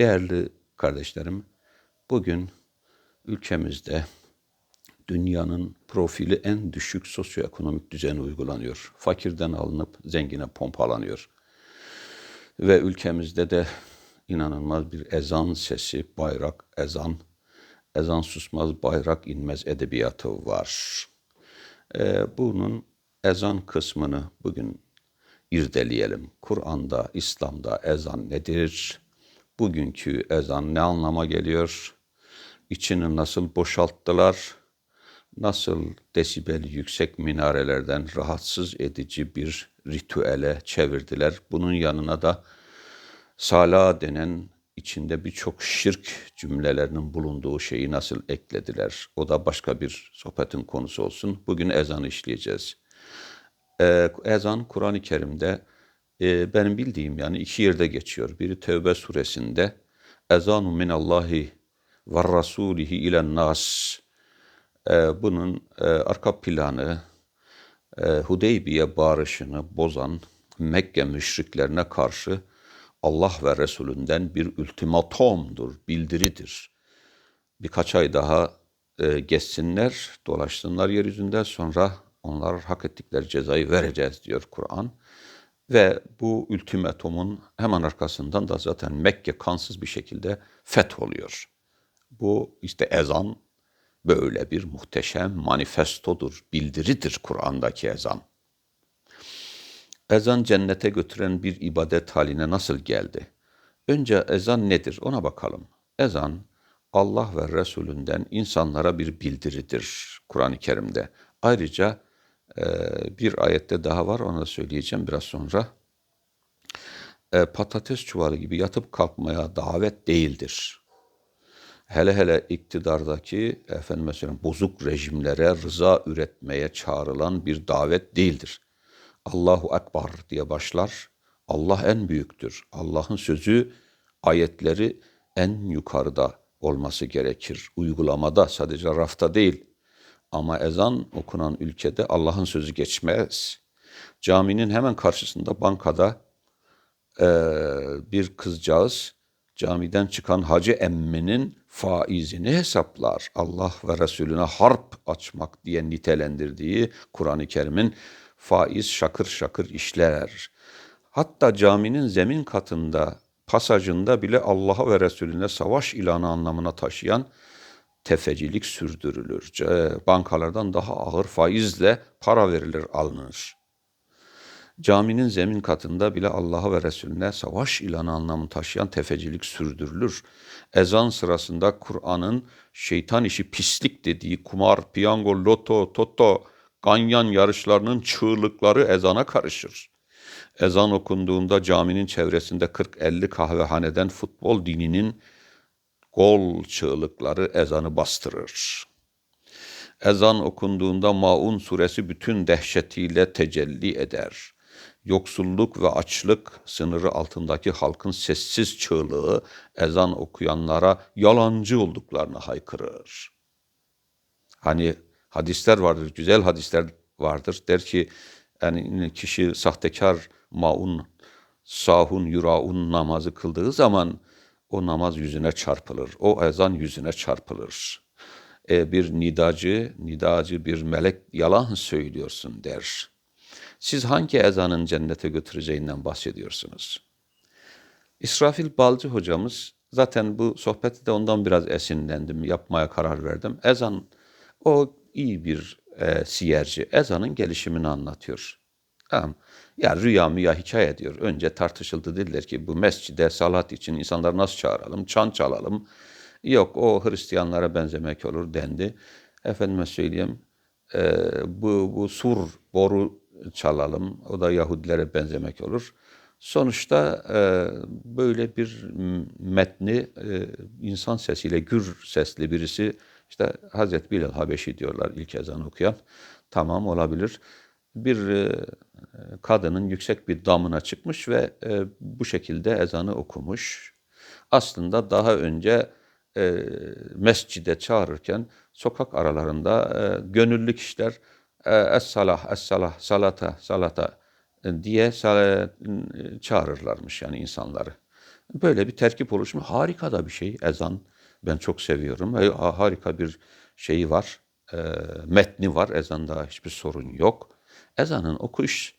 Değerli kardeşlerim, bugün ülkemizde dünyanın profili en düşük sosyoekonomik düzeni uygulanıyor. Fakirden alınıp zengine pompalanıyor. Ve ülkemizde de inanılmaz bir ezan sesi, bayrak, ezan, ezan susmaz, bayrak inmez edebiyatı var. Ee, bunun ezan kısmını bugün irdeleyelim. Kur'an'da, İslam'da ezan nedir? Bugünkü ezan ne anlama geliyor? İçini nasıl boşalttılar? Nasıl desibel yüksek minarelerden rahatsız edici bir ritüele çevirdiler? Bunun yanına da sala denen içinde birçok şirk cümlelerinin bulunduğu şeyi nasıl eklediler? O da başka bir sohbetin konusu olsun. Bugün ezanı işleyeceğiz. Ee, ezan Kur'an-ı Kerim'de e, benim bildiğim yani iki yerde geçiyor. Biri Tevbe suresinde ezanu minallahi ve rasulihi ilen nas. Ee, bunun e, arka planı e, Hudeybiye barışını bozan Mekke müşriklerine karşı Allah ve Resulünden bir ultimatomdur, bildiridir. Birkaç ay daha e, geçsinler, dolaşsınlar yeryüzünde sonra onlar hak ettikleri cezayı vereceğiz diyor Kur'an. Ve bu ultimatomun hemen arkasından da zaten Mekke kansız bir şekilde feth oluyor. Bu işte ezan böyle bir muhteşem manifestodur, bildiridir Kur'an'daki ezan. Ezan cennete götüren bir ibadet haline nasıl geldi? Önce ezan nedir ona bakalım. Ezan Allah ve Resulünden insanlara bir bildiridir Kur'an-ı Kerim'de. Ayrıca bir ayette daha var onu da söyleyeceğim biraz sonra. E, patates çuvalı gibi yatıp kalkmaya davet değildir. Hele hele iktidardaki efendim mesela bozuk rejimlere rıza üretmeye çağrılan bir davet değildir. Allahu Ekber diye başlar. Allah en büyüktür. Allah'ın sözü, ayetleri en yukarıda olması gerekir. Uygulamada sadece rafta değil. Ama ezan okunan ülkede Allah'ın sözü geçmez. Caminin hemen karşısında bankada e, bir kızcağız camiden çıkan hacı emminin faizini hesaplar. Allah ve Resulüne harp açmak diye nitelendirdiği Kur'an-ı Kerim'in faiz şakır şakır işler. Hatta caminin zemin katında, pasajında bile Allah'a ve Resulüne savaş ilanı anlamına taşıyan tefecilik sürdürülür. Bankalardan daha ağır faizle para verilir, alınır. Caminin zemin katında bile Allah'a ve Resulüne savaş ilanı anlamını taşıyan tefecilik sürdürülür. Ezan sırasında Kur'an'ın şeytan işi pislik dediği kumar, piyango, loto, toto, ganyan yarışlarının çığlıkları ezana karışır. Ezan okunduğunda caminin çevresinde 40-50 kahvehaneden futbol dininin gol çığlıkları ezanı bastırır. Ezan okunduğunda Maun suresi bütün dehşetiyle tecelli eder. Yoksulluk ve açlık sınırı altındaki halkın sessiz çığlığı ezan okuyanlara yalancı olduklarını haykırır. Hani hadisler vardır, güzel hadisler vardır. Der ki yani kişi sahtekar maun, sahun, yuraun namazı kıldığı zaman o namaz yüzüne çarpılır. O ezan yüzüne çarpılır. E, bir nidacı, nidacı bir melek yalan söylüyorsun der. Siz hangi ezanın cennete götüreceğinden bahsediyorsunuz? İsrafil Balcı hocamız, zaten bu sohbeti de ondan biraz esinlendim, yapmaya karar verdim. Ezan, o iyi bir e, siyerci. Ezanın gelişimini anlatıyor. Tamam. Ya rüya mı ya hikaye diyor. Önce tartışıldı dediler ki bu mescide salat için insanları nasıl çağıralım? Çan çalalım. Yok o Hristiyanlara benzemek olur dendi. Efendime söyleyeyim e, bu, bu sur boru çalalım. O da Yahudilere benzemek olur. Sonuçta e, böyle bir metni e, insan sesiyle gür sesli birisi işte Hazreti Bilal Habeşi diyorlar ilk ezan okuyan. Tamam olabilir. Bir e, kadının yüksek bir damına çıkmış ve e, bu şekilde ezanı okumuş. Aslında daha önce e, mescide çağırırken sokak aralarında e, gönüllü kişiler e, es-salah, es-salah, salata, salata diye çağırırlarmış yani insanları. Böyle bir terkip oluşumu harika da bir şey ezan. Ben çok seviyorum. Ha- Harika bir şeyi var. Metni var. Ezanda hiçbir sorun yok. Ezanın okuş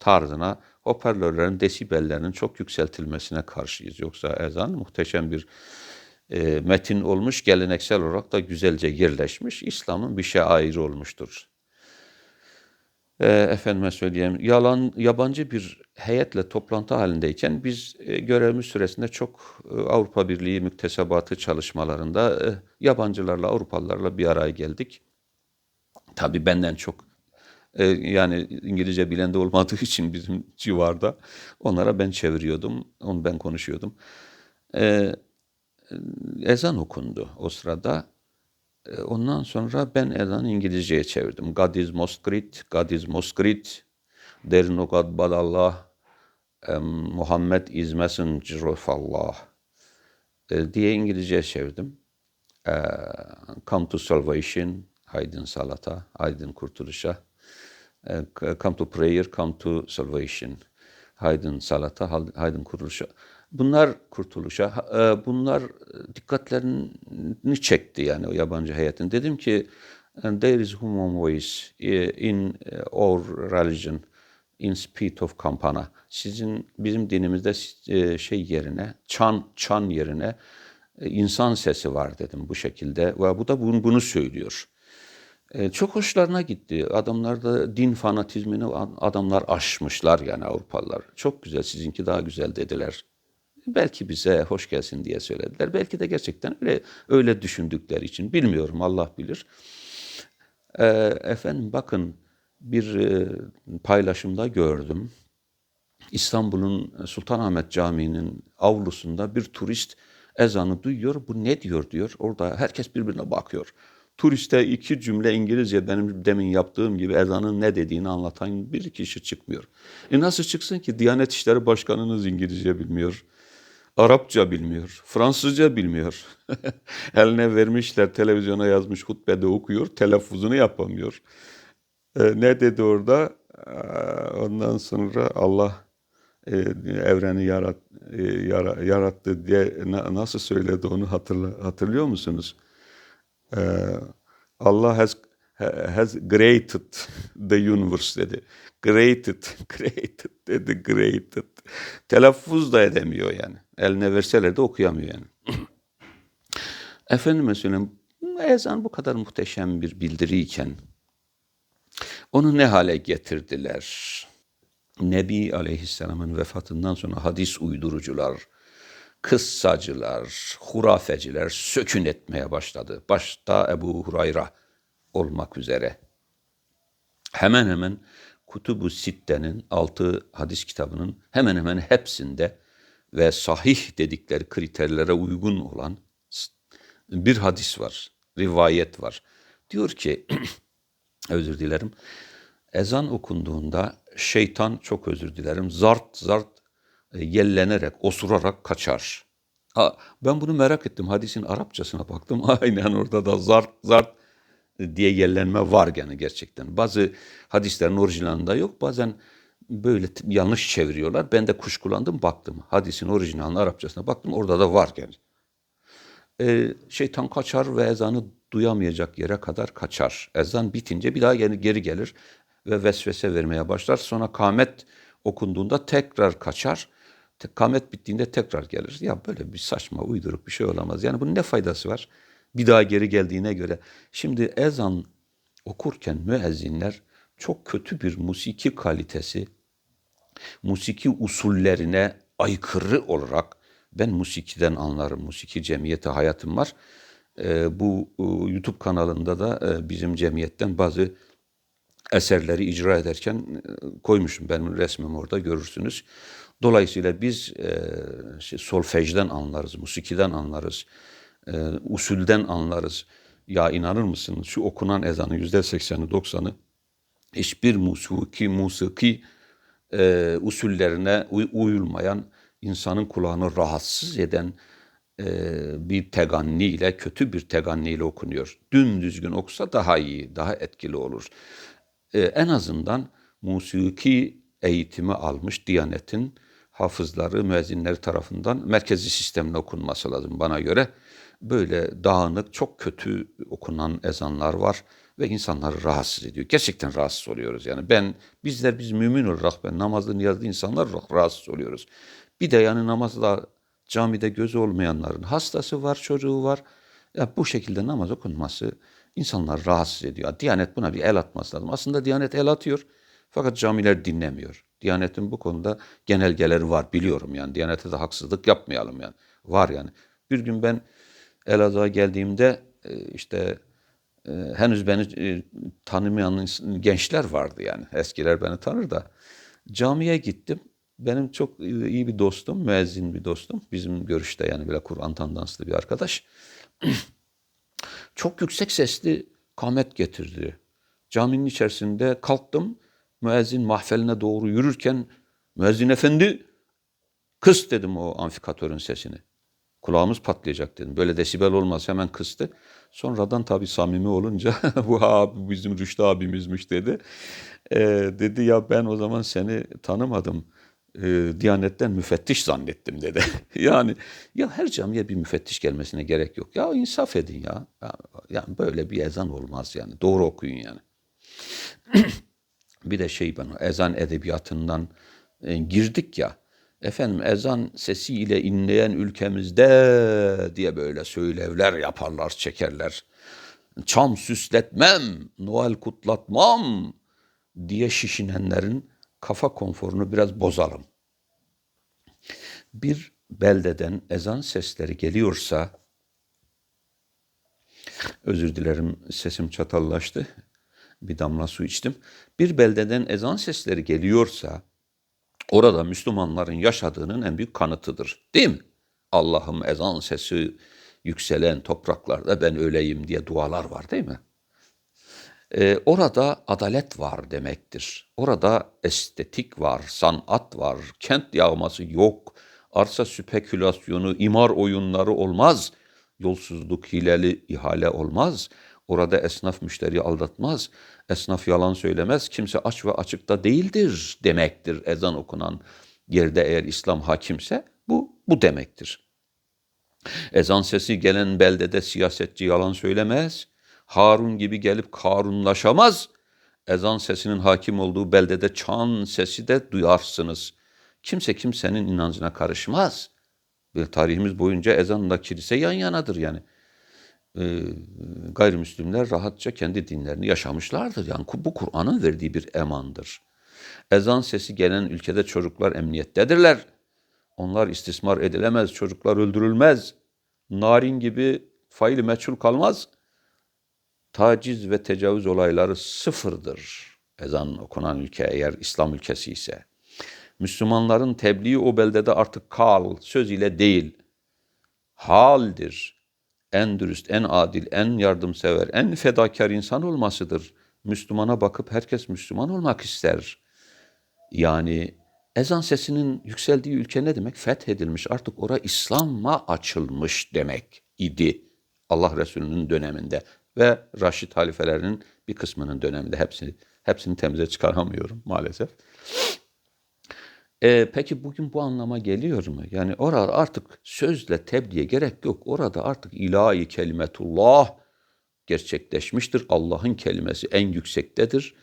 tarzına hoparlörlerin desibellerinin çok yükseltilmesine karşıyız. Yoksa ezan muhteşem bir e, metin olmuş, geleneksel olarak da güzelce yerleşmiş. İslam'ın bir şairi olmuştur. E, efendime söyleyeyim, yalan, yabancı bir heyetle toplantı halindeyken biz e, görevimiz süresinde çok e, Avrupa Birliği müktesebatı çalışmalarında e, yabancılarla, Avrupalılarla bir araya geldik. Tabii benden çok e, yani İngilizce bilen de olmadığı için bizim civarda onlara ben çeviriyordum, onu ben konuşuyordum. E, ezan okundu o sırada. E, Ondan sonra ben ezanı İngilizceye çevirdim. God is most great, God is most great. There no Allah. Em, Muhammed is messenger of Allah. E, diye İngilizceye çevirdim. E, come to salvation, haydin salata, haydin kurtuluşa. E, come to prayer, come to salvation. Haydin salata, haydin kurtuluşa. Bunlar kurtuluşa, e, bunlar dikkatlerini çekti yani o yabancı heyetin. Dedim ki there is human voice in our religion in spirit of campana. Sizin bizim dinimizde şey yerine çan çan yerine insan sesi var dedim bu şekilde ve bu da bunu söylüyor. E, çok hoşlarına gitti. Adamlar da din fanatizmini adamlar aşmışlar yani Avrupalılar. Çok güzel sizinki daha güzel dediler. Belki bize hoş gelsin diye söylediler. Belki de gerçekten öyle öyle düşündükleri için bilmiyorum Allah bilir. E, efendim bakın bir e, paylaşımda gördüm. İstanbul'un Sultanahmet Camii'nin avlusunda bir turist ezanı duyuyor. Bu ne diyor diyor. Orada herkes birbirine bakıyor. Turiste iki cümle İngilizce benim demin yaptığım gibi ezanın ne dediğini anlatan bir kişi çıkmıyor. E nasıl çıksın ki? Diyanet İşleri Başkanınız İngilizce bilmiyor. Arapça bilmiyor, Fransızca bilmiyor. Eline vermişler, televizyona yazmış, hutbede okuyor, telaffuzunu yapamıyor. E, ne dedi orada? E, ondan sonra Allah e, evreni yarat, e, yara- yarattı diye na- nasıl söyledi onu hatırla, hatırlıyor musunuz? E, Allah has has created the universe dedi. Created, created dedi, created. Telaffuz da edemiyor yani. Eline verseler de okuyamıyor yani. Efendime söyleyeyim, ezan bu kadar muhteşem bir bildiriyken onu ne hale getirdiler? Nebi Aleyhisselam'ın vefatından sonra hadis uydurucular, kıssacılar, hurafeciler sökün etmeye başladı. Başta Ebu Hurayra olmak üzere. Hemen hemen Kutubu Sitte'nin altı hadis kitabının hemen hemen hepsinde ve sahih dedikleri kriterlere uygun olan bir hadis var, rivayet var. Diyor ki, özür dilerim, ezan okunduğunda şeytan çok özür dilerim, zart zart yellenerek, osurarak kaçar. Ha, ben bunu merak ettim. Hadisin Arapçasına baktım. Aynen orada da zart zart diye yellenme var yani gerçekten. Bazı hadislerin orijinalinde yok. Bazen böyle yanlış çeviriyorlar. Ben de kuşkulandım baktım. Hadisin orijinalinin Arapçasına baktım. Orada da var yani. Ee, şeytan kaçar ve ezanı duyamayacak yere kadar kaçar. Ezan bitince bir daha geri, geri gelir ve vesvese vermeye başlar. Sonra kamet okunduğunda tekrar kaçar. Kamet bittiğinde tekrar gelir. Ya böyle bir saçma uyduruk bir şey olamaz. Yani bunun ne faydası var? Bir daha geri geldiğine göre. Şimdi ezan okurken müezzinler çok kötü bir musiki kalitesi, musiki usullerine aykırı olarak ben musikiden anlarım. Musiki cemiyeti hayatım var. Ee, bu e, YouTube kanalında da e, bizim cemiyetten bazı eserleri icra ederken e, koymuşum. Benim resmim orada görürsünüz. Dolayısıyla biz e, şey, solfejden anlarız, musikiden anlarız, e, usulden anlarız. Ya inanır mısınız şu okunan ezanın yüzde sekseni doksanı hiçbir musiki, musiki e, usullerine uy- uyulmayan, insanın kulağını rahatsız eden e, bir teganniyle, kötü bir teganniyle okunuyor. Dümdüzgün okusa daha iyi, daha etkili olur. E, en azından musiki eğitimi almış Diyanet'in hafızları, müezzinleri tarafından merkezi sistemle okunması lazım bana göre. Böyle dağınık, çok kötü okunan ezanlar var ve insanları rahatsız ediyor. Gerçekten rahatsız oluyoruz yani. Ben, bizler biz mümin olarak, ben namazlı niyazlı insanlar olarak rahatsız oluyoruz. Bir de yani namazda camide gözü olmayanların hastası var, çocuğu var. Ya bu şekilde namaz okunması insanlar rahatsız ediyor. Diyanet buna bir el atması lazım. Aslında Diyanet el atıyor fakat camiler dinlemiyor. Diyanetin bu konuda genelgeleri var biliyorum yani. Diyanete de haksızlık yapmayalım yani. Var yani. Bir gün ben Elazığ'a geldiğimde e, işte e, henüz beni e, tanımayan gençler vardı yani. Eskiler beni tanır da. Camiye gittim. Benim çok iyi bir dostum, müezzin bir dostum. Bizim görüşte yani böyle Kur'an tandanslı bir arkadaş. çok yüksek sesli kamet getirdi. Caminin içerisinde kalktım. Müezzin mahfeline doğru yürürken müezzin efendi kıs dedim o amfikatörün sesini. Kulağımız patlayacak dedim. Böyle desibel olmaz hemen kıstı. Sonradan tabii samimi olunca bu abi bizim Rüştü abimizmiş dedi. Ee, dedi ya ben o zaman seni tanımadım. Ee, Diyanetten müfettiş zannettim dedi. yani ya her camiye bir müfettiş gelmesine gerek yok. Ya insaf edin ya. ya yani böyle bir ezan olmaz yani. Doğru okuyun yani. bir de şey ben ezan edebiyatından e, girdik ya. Efendim ezan sesiyle inleyen ülkemizde diye böyle söylevler yaparlar, çekerler. Çam süsletmem, Noel kutlatmam diye şişinenlerin kafa konforunu biraz bozalım. Bir beldeden ezan sesleri geliyorsa, özür dilerim sesim çatallaştı, bir damla su içtim. Bir beldeden ezan sesleri geliyorsa, orada Müslümanların yaşadığının en büyük kanıtıdır. Değil mi? Allah'ım ezan sesi yükselen topraklarda ben öleyim diye dualar var değil mi? Ee, orada adalet var demektir. Orada estetik var, sanat var, kent yağması yok, arsa spekülasyonu, imar oyunları olmaz, yolsuzluk, hileli ihale olmaz. Orada esnaf müşteri aldatmaz, esnaf yalan söylemez, kimse aç ve açıkta değildir demektir ezan okunan yerde eğer İslam hakimse bu bu demektir. Ezan sesi gelen beldede siyasetçi yalan söylemez, Harun gibi gelip Karunlaşamaz. Ezan sesinin hakim olduğu beldede çan sesi de duyarsınız. Kimse kimsenin inancına karışmaz. Bir tarihimiz boyunca ezanla kilise yan yanadır yani. Ee, gayrimüslimler rahatça kendi dinlerini yaşamışlardır. Yani bu Kur'an'ın verdiği bir emandır. Ezan sesi gelen ülkede çocuklar emniyettedirler. Onlar istismar edilemez, çocuklar öldürülmez. Narin gibi faili meçhul kalmaz.'' taciz ve tecavüz olayları sıfırdır. Ezan okunan ülke eğer İslam ülkesi ise. Müslümanların tebliği o beldede artık kal, söz ile değil, haldir. En dürüst, en adil, en yardımsever, en fedakar insan olmasıdır. Müslümana bakıp herkes Müslüman olmak ister. Yani ezan sesinin yükseldiği ülke ne demek? Fethedilmiş. Artık ora İslam'a açılmış demek idi. Allah Resulü'nün döneminde ve Raşid halifelerinin bir kısmının döneminde hepsini hepsini temize çıkaramıyorum maalesef. E, peki bugün bu anlama geliyor mu? Yani orada artık sözle tebliğe gerek yok. Orada artık ilahi kelimetullah gerçekleşmiştir. Allah'ın kelimesi en yüksektedir.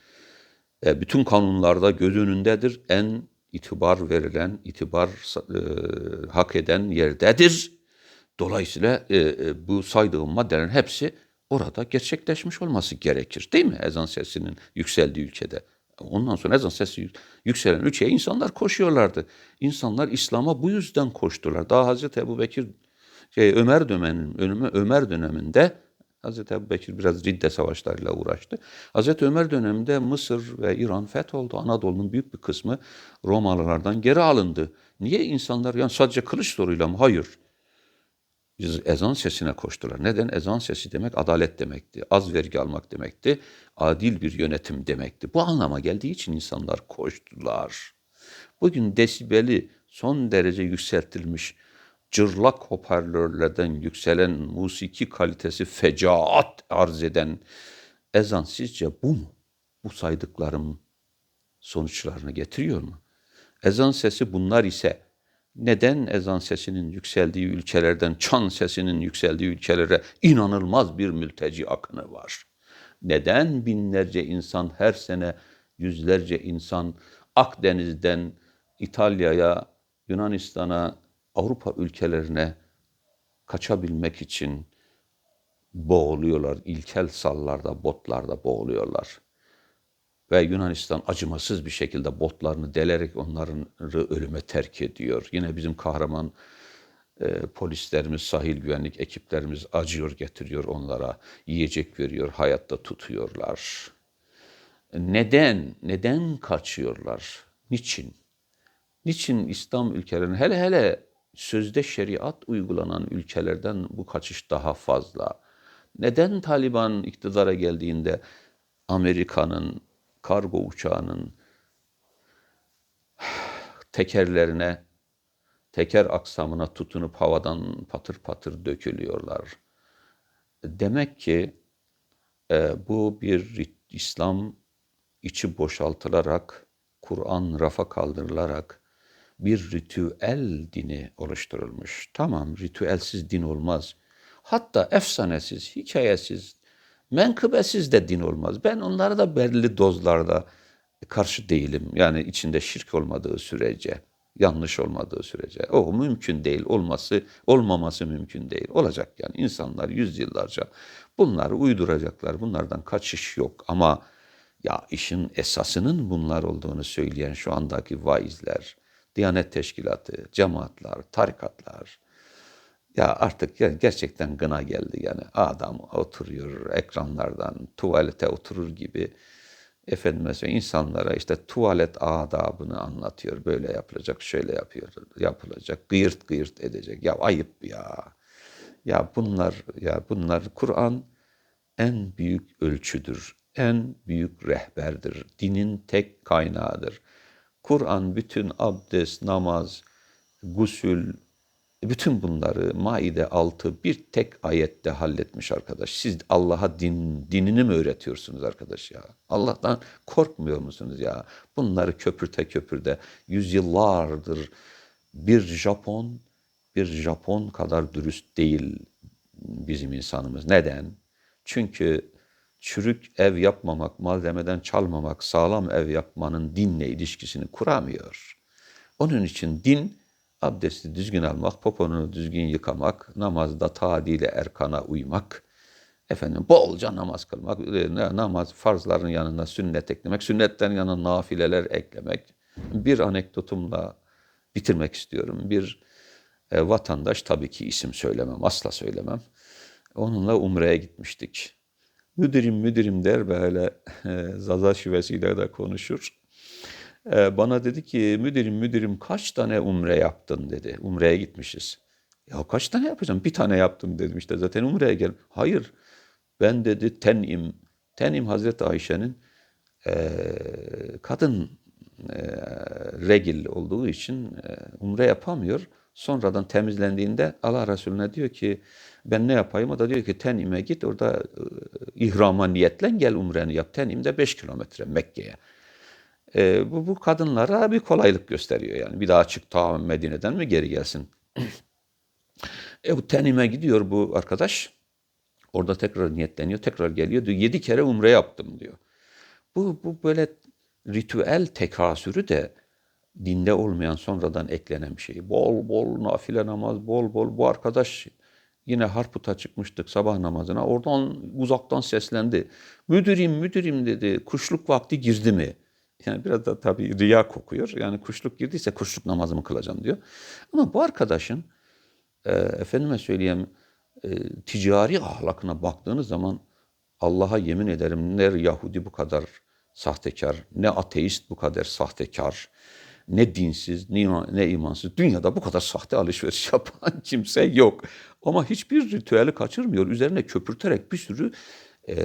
E, bütün kanunlarda göz önündedir. En itibar verilen, itibar e, hak eden yerdedir. Dolayısıyla e, e, bu saydığım maddelerin hepsi orada gerçekleşmiş olması gerekir. Değil mi ezan sesinin yükseldiği ülkede? Ondan sonra ezan sesi yükselen ülkeye insanlar koşuyorlardı. İnsanlar İslam'a bu yüzden koştular. Daha Hazreti Ebu Bekir, şey, Ömer döneminin, Ömer döneminde Hazreti Ebu Bekir biraz ridde savaşlarıyla uğraştı. Hazreti Ömer döneminde Mısır ve İran fetholdu. Anadolu'nun büyük bir kısmı Romalılardan geri alındı. Niye insanlar yani sadece kılıç soruyla mı? Hayır ezan sesine koştular. Neden? Ezan sesi demek adalet demekti. Az vergi almak demekti. Adil bir yönetim demekti. Bu anlama geldiği için insanlar koştular. Bugün desibeli son derece yükseltilmiş cırlak hoparlörlerden yükselen musiki kalitesi fecaat arz eden ezan sizce bu mu? Bu saydıklarım sonuçlarını getiriyor mu? Ezan sesi bunlar ise Neden ezan sesinin yükseldiği ülkelerden çan sesinin yükseldiği ülkelere inanılmaz bir mülteci akını var? Neden binlerce insan her sene yüzlerce insan Akdeniz'den İtalya'ya, Yunanistan'a, Avrupa ülkelerine kaçabilmek için boğuluyorlar. İlkel sallarda, botlarda boğuluyorlar. Ve Yunanistan acımasız bir şekilde botlarını delerek onların ölüme terk ediyor. Yine bizim kahraman e, polislerimiz, sahil güvenlik ekiplerimiz acıyor getiriyor onlara. Yiyecek veriyor, hayatta tutuyorlar. Neden? Neden kaçıyorlar? Niçin? Niçin İslam ülkelerinin hele hele sözde şeriat uygulanan ülkelerden bu kaçış daha fazla? Neden Taliban iktidara geldiğinde Amerika'nın kargo uçağının tekerlerine, teker aksamına tutunup havadan patır patır dökülüyorlar. Demek ki e, bu bir İslam içi boşaltılarak, Kur'an rafa kaldırılarak bir ritüel dini oluşturulmuş. Tamam, ritüelsiz din olmaz. Hatta efsanesiz, hikayesiz, menkıbesiz de din olmaz. Ben onlara da belirli dozlarda karşı değilim. Yani içinde şirk olmadığı sürece, yanlış olmadığı sürece. O mümkün değil. Olması, olmaması mümkün değil. Olacak yani. insanlar yüzyıllarca bunları uyduracaklar. Bunlardan kaçış yok. Ama ya işin esasının bunlar olduğunu söyleyen şu andaki vaizler, Diyanet Teşkilatı, cemaatler, tarikatlar, ya artık ya gerçekten gına geldi yani. Adam oturuyor ekranlardan tuvalete oturur gibi efendim mesela insanlara işte tuvalet adabını anlatıyor. Böyle yapılacak, şöyle yapıyor, yapılacak, gıyırt gıyırt edecek. Ya ayıp ya. Ya bunlar ya bunlar Kur'an en büyük ölçüdür. En büyük rehberdir. Dinin tek kaynağıdır. Kur'an bütün abdest, namaz, gusül, bütün bunları Maide 6 bir tek ayette halletmiş arkadaş. Siz Allah'a din, dinini mi öğretiyorsunuz arkadaş ya? Allah'tan korkmuyor musunuz ya? Bunları köpürte köpürde yüzyıllardır bir Japon bir Japon kadar dürüst değil bizim insanımız. Neden? Çünkü çürük ev yapmamak, malzemeden çalmamak, sağlam ev yapmanın dinle ilişkisini kuramıyor. Onun için din abdesti düzgün almak, poponu düzgün yıkamak, namazda tadile erkana uymak, efendim bolca namaz kılmak, e, namaz farzların yanında sünnet eklemek, sünnetten yanına nafileler eklemek. Bir anekdotumla bitirmek istiyorum. Bir e, vatandaş tabii ki isim söylemem, asla söylemem. Onunla Umre'ye gitmiştik. Müdürüm müdürüm der böyle e, Zaza şivesiyle de konuşur. Ee, bana dedi ki müdürüm müdürüm kaç tane umre yaptın dedi. Umre'ye gitmişiz. Ya kaç tane yapacağım? Bir tane yaptım dedim işte zaten umre'ye gel. Hayır ben dedi tenim. Tenim Hazreti Ayşe'nin e, kadın e, regil olduğu için e, umre yapamıyor. Sonradan temizlendiğinde Allah Resulüne diyor ki ben ne yapayım? O da diyor ki tenime git orada e, ihrama niyetlen gel umreni yap. Tenim de 5 kilometre Mekke'ye. E, bu, bu kadınlara bir kolaylık gösteriyor yani. Bir daha çık ta Medine'den mi geri gelsin? e bu tenime gidiyor bu arkadaş. Orada tekrar niyetleniyor, tekrar geliyor. Diyor, yedi kere umre yaptım diyor. Bu, bu böyle ritüel tekasürü de dinde olmayan sonradan eklenen bir şey. Bol bol nafile namaz, bol bol. Bu arkadaş yine Harput'a çıkmıştık sabah namazına. Oradan uzaktan seslendi. Müdürüm müdürüm dedi. Kuşluk vakti girdi mi? Yani biraz da tabii riya kokuyor. Yani kuşluk girdiyse kuşluk namazımı kılacağım diyor. Ama bu arkadaşın e, efendime söyleyeyim e, ticari ahlakına baktığınız zaman Allah'a yemin ederim ne Yahudi bu kadar sahtekar, ne ateist bu kadar sahtekar, ne dinsiz, ne, ne imansız. Dünyada bu kadar sahte alışveriş yapan kimse yok. Ama hiçbir ritüeli kaçırmıyor. Üzerine köpürterek bir sürü e,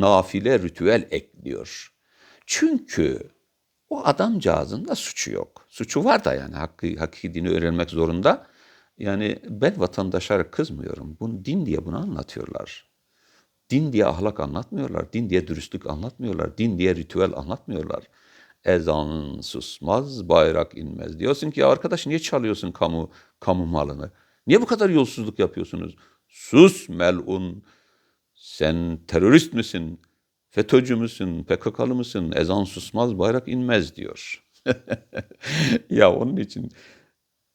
nafile ritüel ekliyor. Çünkü o adamcağızın da suçu yok. Suçu var da yani hakkı, hakiki dini öğrenmek zorunda. Yani ben vatandaşlara kızmıyorum. Bunu din diye bunu anlatıyorlar. Din diye ahlak anlatmıyorlar. Din diye dürüstlük anlatmıyorlar. Din diye ritüel anlatmıyorlar. Ezan susmaz, bayrak inmez. Diyorsun ki ya arkadaş niye çalıyorsun kamu kamu malını? Niye bu kadar yolsuzluk yapıyorsunuz? Sus melun. Sen terörist misin? FETÖ'cü müsün? PKK'lı mısın? Ezan susmaz, bayrak inmez diyor. ya onun için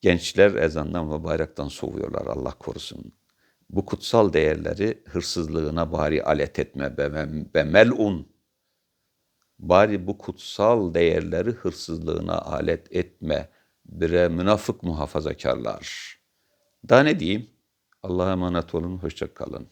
gençler ezandan ve bayraktan soğuyorlar Allah korusun. Bu kutsal değerleri hırsızlığına bari alet etme be, melun. Bari bu kutsal değerleri hırsızlığına alet etme. Bire münafık muhafazakarlar. Daha ne diyeyim? Allah'a emanet olun, hoşça kalın.